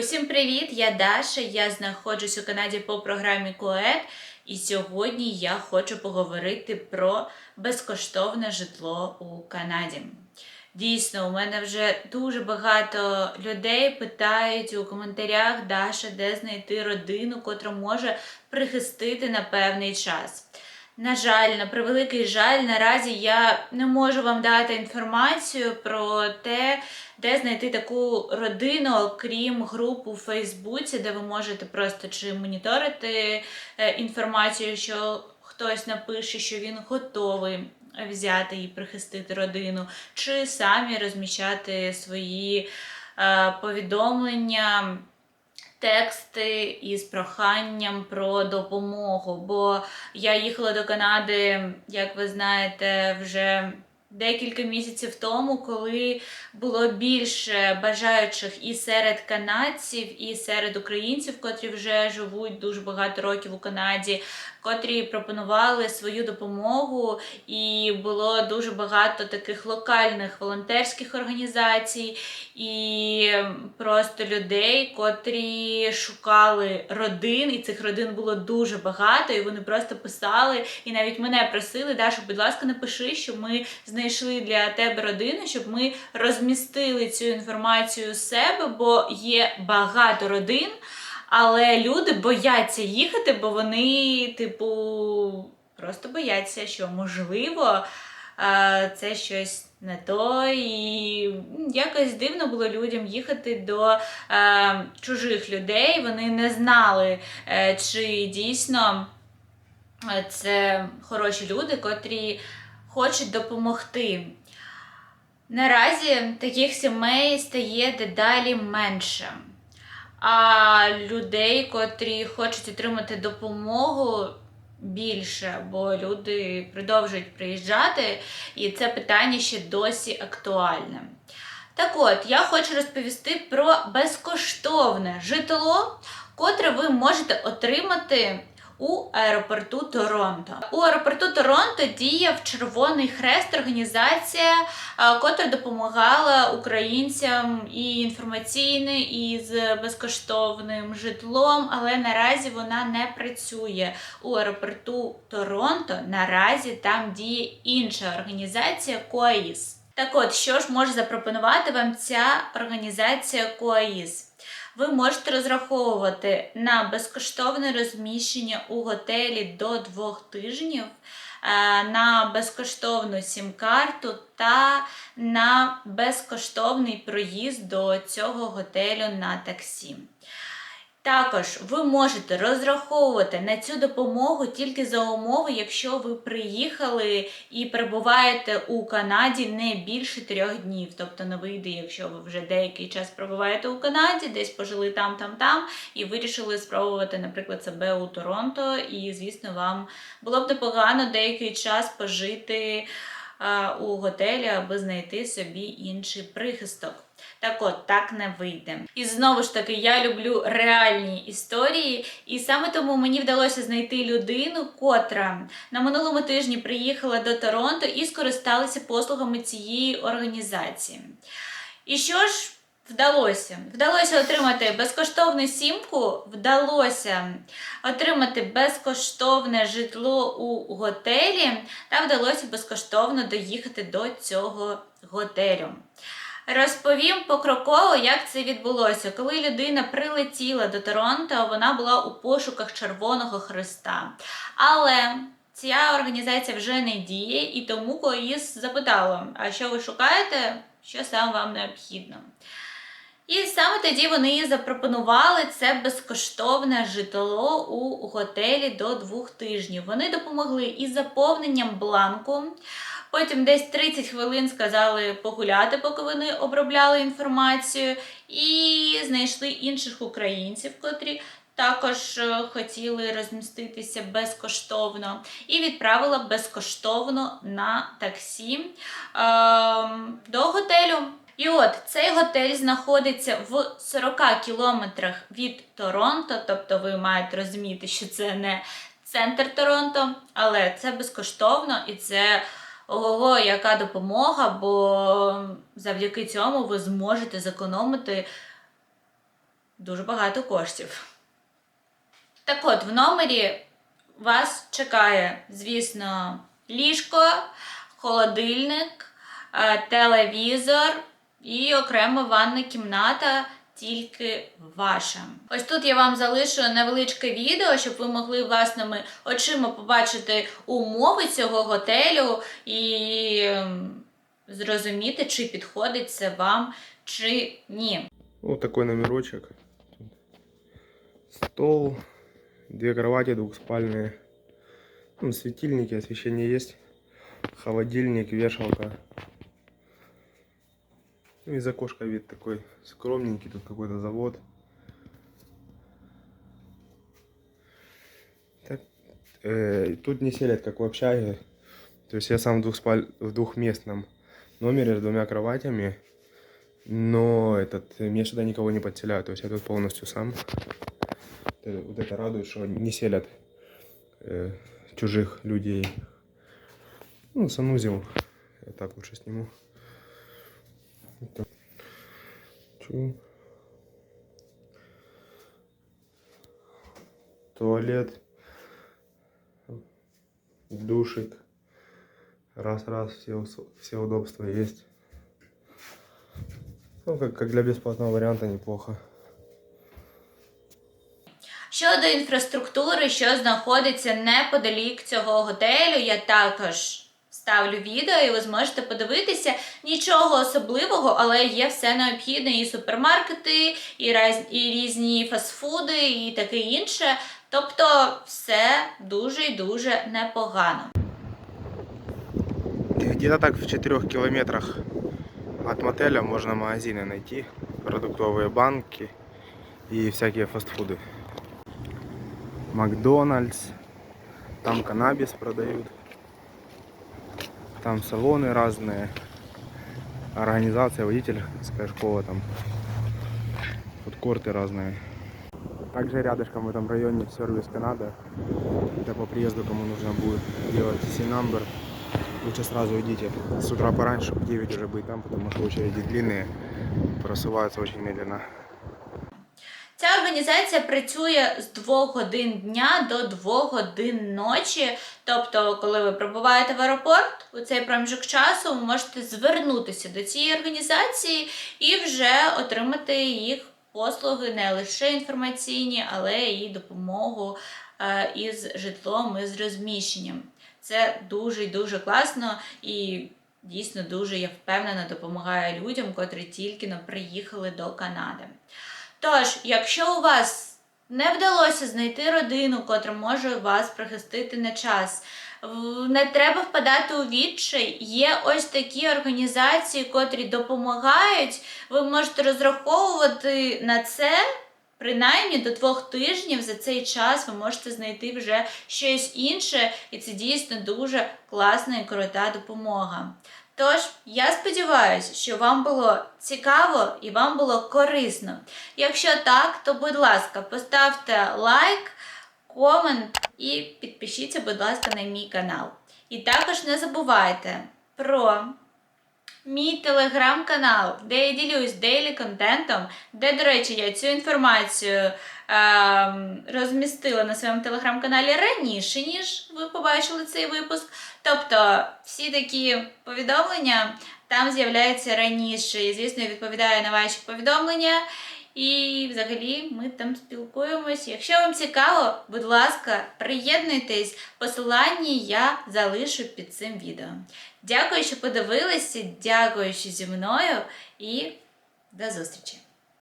Усім привіт! Я Даша. Я знаходжусь у Канаді по програмі КОЕД. І сьогодні я хочу поговорити про безкоштовне житло у Канаді. Дійсно, у мене вже дуже багато людей питають у коментарях Даша, де знайти родину, котра може прихистити на певний час. На жаль, на превеликий жаль, наразі я не можу вам дати інформацію про те, де знайти таку родину, окрім груп у Фейсбуці, де ви можете просто чи моніторити е, інформацію, що хтось напише, що він готовий взяти і прихистити родину, чи самі розміщати свої е, повідомлення тексти із проханням про допомогу. Бо я їхала до Канади, як ви знаєте, вже. Декілька місяців тому, коли було більше бажаючих і серед канадців, і серед українців, котрі вже живуть дуже багато років у Канаді, котрі пропонували свою допомогу, і було дуже багато таких локальних волонтерських організацій і просто людей, котрі шукали родин, і цих родин було дуже багато, і вони просто писали. І навіть мене просили, Даша, будь ласка, напиши, що ми знайшли для тебе родину, щоб ми розмістили цю інформацію з себе, бо є багато родин. Але люди бояться їхати, бо вони, типу, просто бояться, що можливо це щось не то. І якось дивно було людям їхати до е, чужих людей. Вони не знали, е, чи дійсно е, це хороші люди, котрі хочуть допомогти. Наразі таких сімей стає дедалі менше. А людей, котрі хочуть отримати допомогу більше, бо люди продовжують приїжджати, і це питання ще досі актуальне. Так от, я хочу розповісти про безкоштовне житло, котре ви можете отримати у аеропорту Торонто. У аеропорту Торонто діяв Червоний Хрест, організація, котра допомагала українцям і інформаційно, і з безкоштовним житлом, але наразі вона не працює у аеропорту Торонто. Наразі там діє інша організація КОАІС. Так от, що ж може запропонувати вам ця організація КОАІС? Ви можете розраховувати на безкоштовне розміщення у готелі до двох тижнів, е, на безкоштовну сім-карту та на безкоштовний проїзд до цього готелю на таксі. Також ви можете розраховувати на цю допомогу тільки за умови, якщо ви приїхали і перебуваєте у Канаді не більше трьох днів. Тобто не вийде, якщо ви вже деякий час перебуваєте у Канаді, десь пожили там, там, там, і вирішили спробувати, наприклад, себе у Торонто. І, звісно, вам було б непогано деякий час пожити у готелі, аби знайти собі інший прихисток. Так от, так не вийде. І знову ж таки, я люблю реальні історії, і саме тому мені вдалося знайти людину, котра на минулому тижні приїхала до Торонто і скористалася послугами цієї організації. І що ж? Вдалося Вдалося отримати безкоштовну сімку, вдалося отримати безкоштовне житло у готелі, та вдалося безкоштовно доїхати до цього готелю. Розповім покроково, як це відбулося. Коли людина прилетіла до Торонто, вона була у пошуках Червоного Христа. Але ця організація вже не діє, і тому колись запитала: а що ви шукаєте? Що саме вам необхідно? І саме тоді вони запропонували це безкоштовне житло у готелі до двох тижнів. Вони допомогли із заповненням бланку. Потім десь 30 хвилин сказали погуляти, поки вони обробляли інформацію, і знайшли інших українців, котрі також е, хотіли розміститися безкоштовно, і відправила безкоштовно на таксі е до готелю. І от цей готель знаходиться в 40 кілометрах від Торонто, тобто ви маєте розуміти, що це не центр Торонто, але це безкоштовно і це ого, яка допомога, бо завдяки цьому ви зможете зекономити дуже багато коштів. Так от, в номері вас чекає, звісно, ліжко, холодильник, е, телевізор і окрема ванна кімната. Тільки ваша. Ось тут я вам залишу невеличке відео, щоб ви могли власними очима побачити умови цього готелю і ем, зрозуміти, чи підходить це вам, чи ні. Вот такой номерочек. Стол, две кровати двухспальные. Ну, светильники, освещение есть. Холодильник, вешалка. Ну, из окошка вид такой скромненький. Тут какой-то завод. Так, э, тут не селят, как в общаге. То есть я сам в, двухспаль... в двухместном номере с двумя кроватями. Но этот, меня сюда никого не подселяют, то есть я тут полностью сам. Вот это радует, что не селят э, чужих людей. Ну, санузел. Я так лучше сниму. Туалет. Душик. Раз-раз, все, все удобства есть. Ну, как, как для бесплатного варианта неплохо. Щодо інфраструктури, що знаходиться неподалік цього готелю, я також ставлю відео, і ви зможете подивитися. Нічого особливого, але є все необхідне: і супермаркети, і, раз, і різні фастфуди, і таке інше. Тобто, все дуже і дуже непогано. Где-то так в 4 километрах от мотеля можно магазины найти, продуктовые банки и всякие фастфуды. Макдональдс, там каннабис продают, Там салоны разные, организация водительская школа, там фудкорты разные. Также рядышком в этом районе сервис Канада. Это по приезду, кому нужно будет делать C-number. Лучше сразу идите с утра пораньше, в 9 уже быть там, потому что очереди длинные, просуваются очень медленно. Ця організація працює з 2 годин дня до 2 годин ночі. Тобто, коли ви прибуваєте в аеропорт, у цей проміжок часу ви можете звернутися до цієї організації і вже отримати їх послуги не лише інформаційні, але і допомогу е, із житлом, і з розміщенням. Це дуже дуже класно і дійсно дуже я впевнена допомагає людям, котрі тільки приїхали до Канади. Тож, якщо у вас не вдалося знайти родину, котра може вас прихистити на час, не треба впадати у відчай. Є ось такі організації, котрі допомагають. Ви можете розраховувати на це. Принаймні до двох тижнів за цей час ви можете знайти вже щось інше, і це дійсно дуже класна і крута допомога. Тож, я сподіваюся, що вам було цікаво і вам було корисно. Якщо так, то будь ласка, поставте лайк, комент і підпишіться, будь ласка, на мій канал. І також не забувайте про мій телеграм-канал, де я ділюсь дейлі контентом, де, до речі, я цю інформацію ем, розмістила на своєму телеграм-каналі раніше, ніж ви побачили цей випуск. Тобто всі такі повідомлення там з'являються раніше. І, звісно, відповідаю на ваші повідомлення. І взагалі ми там спілкуємось. Якщо вам цікаво, будь ласка, приєднуйтесь. Посилання я залишу під цим відео. Дякую, що подивилися, дякую, що зі мною, і до зустрічі!